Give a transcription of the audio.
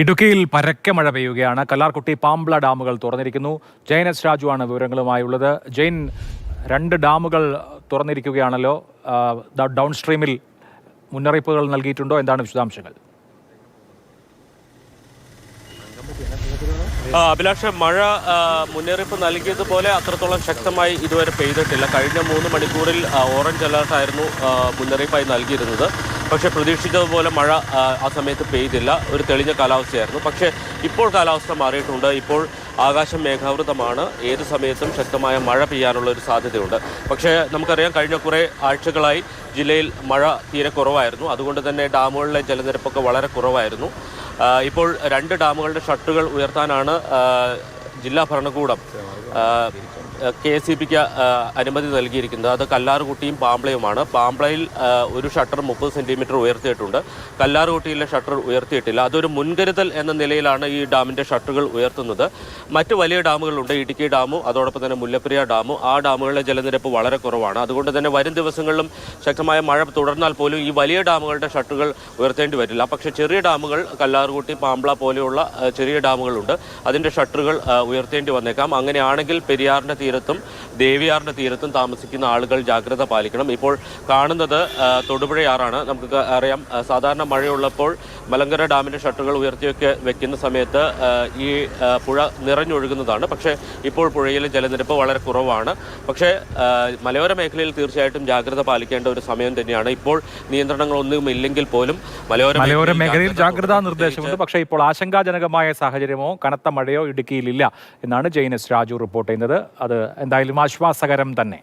ഇടുക്കിയിൽ പരക്കെ മഴ പെയ്യുകയാണ്. കല്ലാർകുട്ടി പാമ്പ്ല ഡാമുകൾ തുറന്നിരിക്കുന്നു. ജയൻ എസ് രാജുവാണ് വിവരങ്ങളുമായുള്ളത്. ജയൻ രണ്ട് ഡാമുകൾ തുറന്നിരിക്കുകയാണല്ലോ. ഡൗൺ സ്ട്രീമിൽ മുന്നറിയിപ്പുകൾ നൽകിയിട്ടുണ്ടോ? എന്താണ് വിശദാംശങ്ങൾ? അഭിലാഷ് മഴ മുന്നറിയിപ്പ് നൽകിയതുപോലെ അത്രത്തോളം ശക്തമായി ഇതുവരെ പെയ്തിട്ടില്ല. കഴിഞ്ഞ മൂന്ന് മണിക്കൂറിൽ ഓറഞ്ച് അലർട്ടായിരുന്നു മുന്നറിയിപ്പായി നൽകിയിരുന്നത്. പക്ഷേ പ്രതീക്ഷിച്ചതുപോലെ മഴ ആ, സമയത്ത് പെയ്തില്ല. ഒരു തെളിഞ്ഞ കാലാവസ്ഥയായിരുന്നു. പക്ഷേ ഇപ്പോൾ കാലാവസ്ഥ മാറിയിട്ടുണ്ട്. ഇപ്പോൾ ആകാശം മേഘാവൃതമാണ് ഏത് സമയത്തും ശക്തമായ മഴ പെയ്യാനുള്ള ഒരു സാധ്യതയുണ്ട്. പക്ഷേ നമുക്കറിയാം കഴിഞ്ഞ കുറേ ആഴ്ചകളായി ജില്ലയിൽ മഴ തീരെ കുറവായിരുന്നു. അതുകൊണ്ട് തന്നെ ഡാമുകളിലെ ജലനിരപ്പൊക്കെ വളരെ കുറവായിരുന്നു. ഇപ്പോൾ രണ്ട് ഡാമുകളുടെ ഷട്ടുകൾ ഉയർത്താനാണ് ജില്ലാ ഭരണകൂടം കെ സി പിക്ക് അനുമതി നൽകിയിരിക്കുന്നത്. അത് കല്ലാറുകുട്ടിയും പാമ്പളയുമാണ്. പാമ്പളയിൽ ഒരു ഷട്ടർ മുപ്പത് സെന്റിമീറ്റർ ഉയർത്തിയിട്ടുണ്ട്. കല്ലാറുകുട്ടിയിലെ ഷട്ടർ ഉയർത്തിയിട്ടില്ല. അതൊരു മുൻകരുതൽ എന്ന നിലയിലാണ് ഈ ഡാമിന്റെ ഷട്ടറുകൾ ഉയർത്തുന്നത്. മറ്റ് വലിയ ഡാമുകളുണ്ട്. ഇടുക്കി ഡാമും അതോടൊപ്പം തന്നെ മുല്ലപ്പെരിയ ഡാമും. ആ ഡാമുകളിലെ ജലനിരപ്പ് വളരെ കുറവാണ്. അതുകൊണ്ട് തന്നെ വരും ദിവസങ്ങളിലും ശക്തമായ മഴ തുടർന്നാൽ പോലും ഈ വലിയ ഡാമുകളുടെ ഷട്ടറുകൾ ഉയർത്തേണ്ടി വരില്ല. പക്ഷേ ചെറിയ ഡാമുകൾ കല്ലാറുകുട്ടി പാമ്പ്ള പോലെയുള്ള ചെറിയ ഡാമുകളുണ്ട്. അതിന്റെ ഷട്ടറുകൾ ഉയർത്തേണ്ടി വന്നേക്കാം. അങ്ങനെയാണെങ്കിൽ പെരിയാറിന്റെ തീരത്തും ദേവിയാറിന്റെ തീരത്തും താമസിക്കുന്ന ആളുകൾ ജാഗ്രത പാലിക്കണം. ഇപ്പോൾ കാണുന്നത് തൊടുപുഴയാറാണ്. നമുക്ക് അറിയാം സാധാരണ മഴയുള്ളപ്പോൾ മലങ്കര ഡാമിന്റെ ഷട്ടറുകൾ ഉയർത്തിയൊക്കെ വെക്കുന്ന സമയത്ത് ഈ പുഴ നിറഞ്ഞൊഴുകുന്നതാണ്. പക്ഷേ ഇപ്പോൾ പുഴയിലെ ജലനിരപ്പ് വളരെ കുറവാണ്. പക്ഷേ മലയോര മേഖലയിൽ തീർച്ചയായിട്ടും ജാഗ്രത പാലിക്കേണ്ട ഒരു സമയം തന്നെയാണ്. ഇപ്പോൾ നിയന്ത്രണങ്ങളൊന്നും ഇല്ലെങ്കിൽ പോലും മലയോര മലയോര മേഖലയിൽ ജാഗ്രതാ. നിർദ്ദേശമുണ്ട്. പക്ഷേ ഇപ്പോൾ ആശങ്കാജനകമായ സാഹചര്യമോ കനത്ത മഴയോ ഇടുക്കിയിലില്ല എന്നാണ് ജെയിൻ എസ് രാജു റിപ്പോർട്ട് ചെയ്യുന്നത്. അത് എന്തായാലും ആശ്വാസകരം തന്നെ.